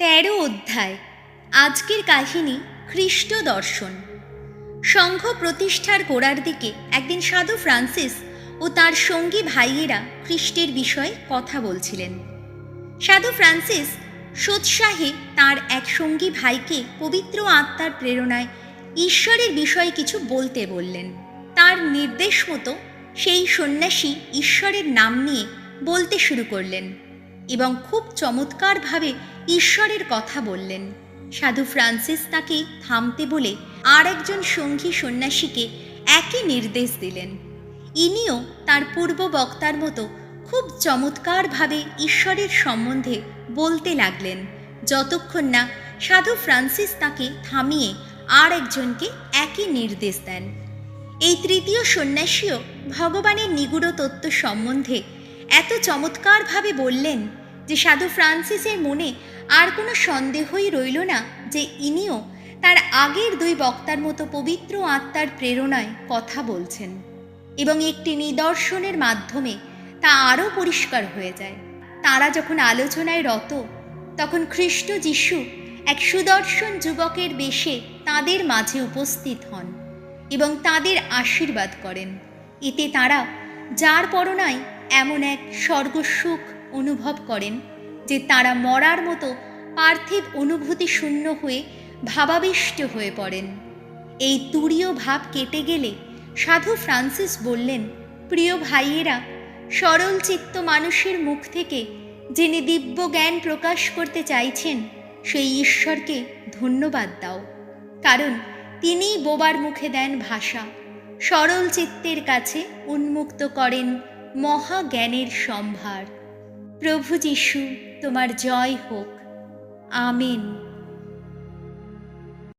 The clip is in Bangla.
তেরো অধ্যায়, আজকের কাহিনী খ্রিস্ট দর্শন। সংঘ প্রতিষ্ঠার গোড়ার দিকে একদিন সাধু ফ্রান্সিস ও তার সঙ্গী ভাইয়েরা খ্রিস্টের বিষয়ে কথা বলছিলেন। সাধু ফ্রান্সিস সোৎসাহে তার এক সঙ্গী ভাইকে পবিত্র আত্মার প্রেরণায় ঈশ্বরের বিষয়ে কিছু বলতে বললেন। তার নির্দেশ মতো সেই সন্ন্যাসী ঈশ্বরের নাম নিয়ে বলতে শুরু করলেন। এবং খুব চমৎকারভাবে ঈশ্বরের কথা বললেন। সাধু ফ্রান্সিস তাকে থামতে বলে আর একজন সঙ্গী সন্ন্যাসীকে একই নির্দেশ দিলেন। ইনিও তার পূর্ব বক্তার মতো খুব চমৎকারভাবে ঈশ্বরের সম্বন্ধে বলতে লাগলেন, যতক্ষণ না সাধু ফ্রান্সিস তাকে থামিয়ে আর একজনকে একই নির্দেশ দেন। এই তৃতীয় সন্ন্যাসীও ভগবানের নিগুড় তত্ত্ব সম্বন্ধে এত চমৎকারভাবে বললেন যে সাধু ফ্রান্সিসের মনে আর কোনো সন্দেহই রইল না যে ইনিও তার আগের দুই বক্তার মতো পবিত্র আত্মার প্রেরণায় কথা বলছেন এবং একটি নিদর্শনের মাধ্যমে তা আরও পরিষ্কার হয়ে যায়। তারা যখন আলোচনায় রত, তখন খ্রিস্ট যিশু এক সুদর্শন যুবকের বেশে তাদের মাঝে উপস্থিত হন এবং তাদের আশীর্বাদ করেন। এতে তারা যার পরনায় এমন এক স্বর্গসুখ অনুভব করেন যে তারা মরার মতো পার্থিব অনুভূতি শূন্য হয়ে ভাবাবিষ্ট হয়ে পড়েন। এই তুরীয় ভাব কেটে গেলে সাধু ফ্রান্সিস বললেন, প্রিয় ভাইয়েরা, সরল চিত্ত মানুষের মুখ থেকে যিনি দিব্য জ্ঞান প্রকাশ করতে চাইছেন, সেই ঈশ্বরকে ধন্যবাদ দাও। কারণ তিনিই বোবার মুখে দেন ভাষা। সরল চিত্তের কাছে উন্মুক্ত করেন মহাজ্ঞানের সম্ভার। প্রভু যিশু তোমার জয় হোক। আমেন।